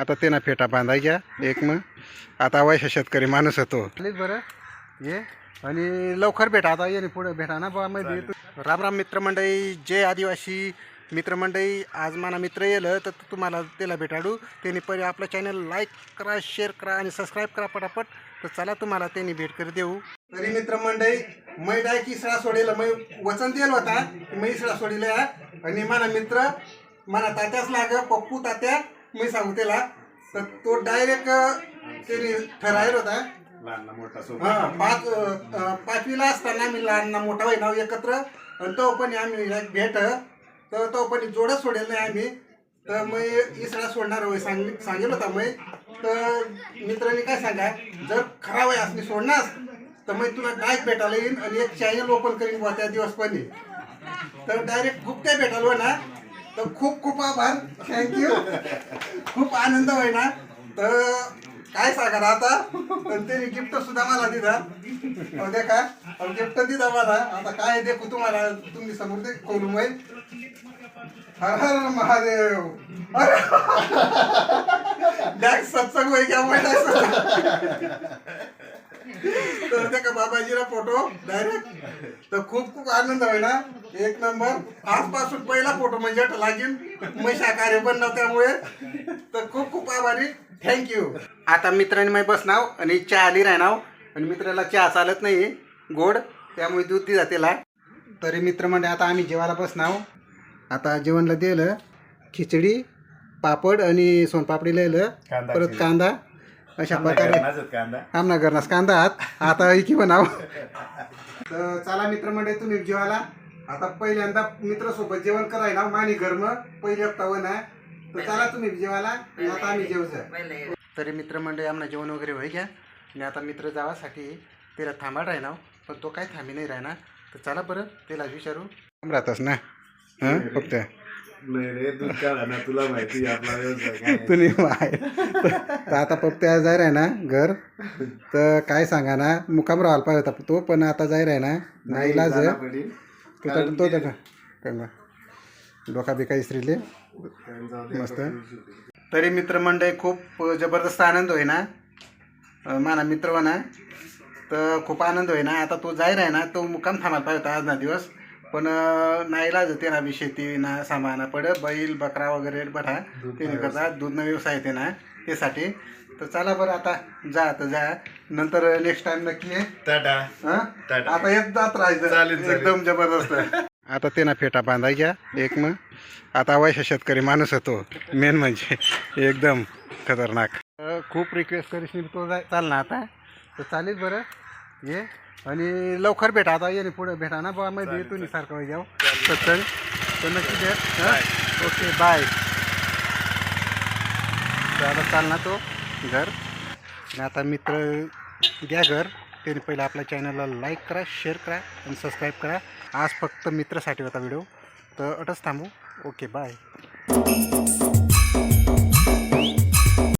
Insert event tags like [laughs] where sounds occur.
आता ते ना फेटा बांधायच्या एक मग. आता वैशा शेतकरी माणूस होतो बरं. ये. आणि लवकर भेटा आता ये पुढे भेटा ना बा मध्ये राम राम मित्रमंडळी जे आदिवासी मित्रमंडळी. आज मला मित्र येलं तर तुम्हाला त्याला भेटाडू. त्यांनी पहिले आपलं चॅनल लाईक करा शेअर करा आणि सबस्क्राईब करा पटापट. तर चला तुम्हाला त्यांनी भेट कर देऊ. तरी मित्रमंडळी मै डाय की इसळा सोडेल मै वचन दिलं होता की मै इसळा सोडेल. आणि मला मित्र मला तात्याच लाग पप्पू तात्या मी सांगू त्याला तर तो डायरेक्ट त्याने ठरायला होता. लहान ना मोठा सोबत. हा पाच अं, पाचवीला असताना मी लहान ना मोठा होईना एकत्र आणि तो पण आम्ही एक भेट तर तो पण जोडच सोडेल नाही आम्ही. तर मग इसरा सोडणार होय सांग सांगेल होता मग तर मित्रांनी काय सांगा जर खरा वय असली सोडणार तर मग तुला डायरेक्ट भेटायला येईन आणि एक चॅनल ओपन करीन बुवा त्या दिवस पण. तर डायरेक्ट खूप काय भेटायला होय ना तर खूप खूप आभार. थँक्यू खूप आनंद होईना. तर काय सांगा आता? तर त्याने गिफ्ट सुद्धा मला दिला. देखा दे का? हो, गिफ्ट दिला मला. आता काय देखू तुम्हाला? तुम्ही समोर ते खोलू मै हर हर महादेव. [laughs] सत्संग होई घ्या तर का बाबाजीला फोटो डायरेक्ट तर खूप खूप आनंद होय ना. एक नंबर आजपासून पहिला फोटो म्हणजे लागेल मी शाकाहारी बनणार त्यामुळे. तर खूप खूप आभारी. थँक्यू आता मित्रांनी मी बसनाव आणि चहा आली राहणार आणि मित्राला चहा चालत नाही. गोड. त्यामुळे दूध दिला त्याला. तरी मित्र म्हणजे आता आम्ही जेवायला बसनाव आता जेवणला दिलं खिचडी पापड आणि सोनपापडी लिहिलं. परत. कांदा. अशा प्रकारे. नाचत कांदा आमना? करणार कांदा आहात? आता इकी बनाव तर चला मित्रमंडळी तुम्ही जेवायला. आता पहिल्यांदा मित्रासोबत जेवण करायला मानी घरम पहिले हप्ता ना तर चला तुम्ही जेवायला. आणि आता आम्ही जेवचा तरी मित्रमंडळी आम्हाला जेवण वगैरे होई घ्या. आणि आता मित्र जावासाठी त्याला थांबा राहणार पण तो काय थांबी नाही राहणार तर चला बरं त्याला विचारू. राहतस ना. हां? फक्त. नाही रे दूध काढा ना तुला माहिती आहे आपला व्यवसाय काय आहे. तुम्ही माय तर आता पप्पे आज जाय राय ना घर. तर काय सांगा ना मुकाम राहायला पाहिजे होता तो पण आता जाय राय ना नाही इलाज आहे. पडेल. तो तर कारण तो ते- तर काय मग डोका बिका इसरीले. कारण जाऊ दे, मस्त. फक्त तरी मित्रमंडळी खूप जबरदस्त आनंद होई ना अं, माझा मित्र हो ना तर खूप आनंद होई ना आता तो जाय राय ना तो मुकाम थांबायला पाहिजे होता आज ना दिवस. पण इलाज होते ना बी शेती ना सामान. पड बैल बकरा वगैरे बठा दूध ते ना करता. दूध न व्यवसाय येते ना त्यासाठी. तर चला बरं आता जा आता जा. नंतर नेक्स्ट टाइम नक्की आहे टाटा. हं? टाटा. आता येत जात राहायचं. चालेल. एकदम जबरदस्त. [laughs] आता ते ना फेटा बांधायच्या एक मग. आता वैशा शेतकरी माणूस होतो. मेन म्हणजे. एकदम खतरनाक. अं, खूप रिक्वेस्ट करीस तो जाय चाल ना आता. तर चालेल बरं. ये. आणि लवकर भेटा. आता ये पुढे भेटा ना बा मध्ये येतो नाही सारखं जाऊ. सत्संग तर नक्की भेट हं? Okay bye. आता चाल ना तो घर. आणि आता मित्र द्या घर. त्याने पहिलं आपल्या चॅनलला लाईक करा शेअर करा आणि सबस्क्राईब करा. आज फक्त मित्रासाठी होता व्हिडिओ तर अटच थांबू. Okay bye.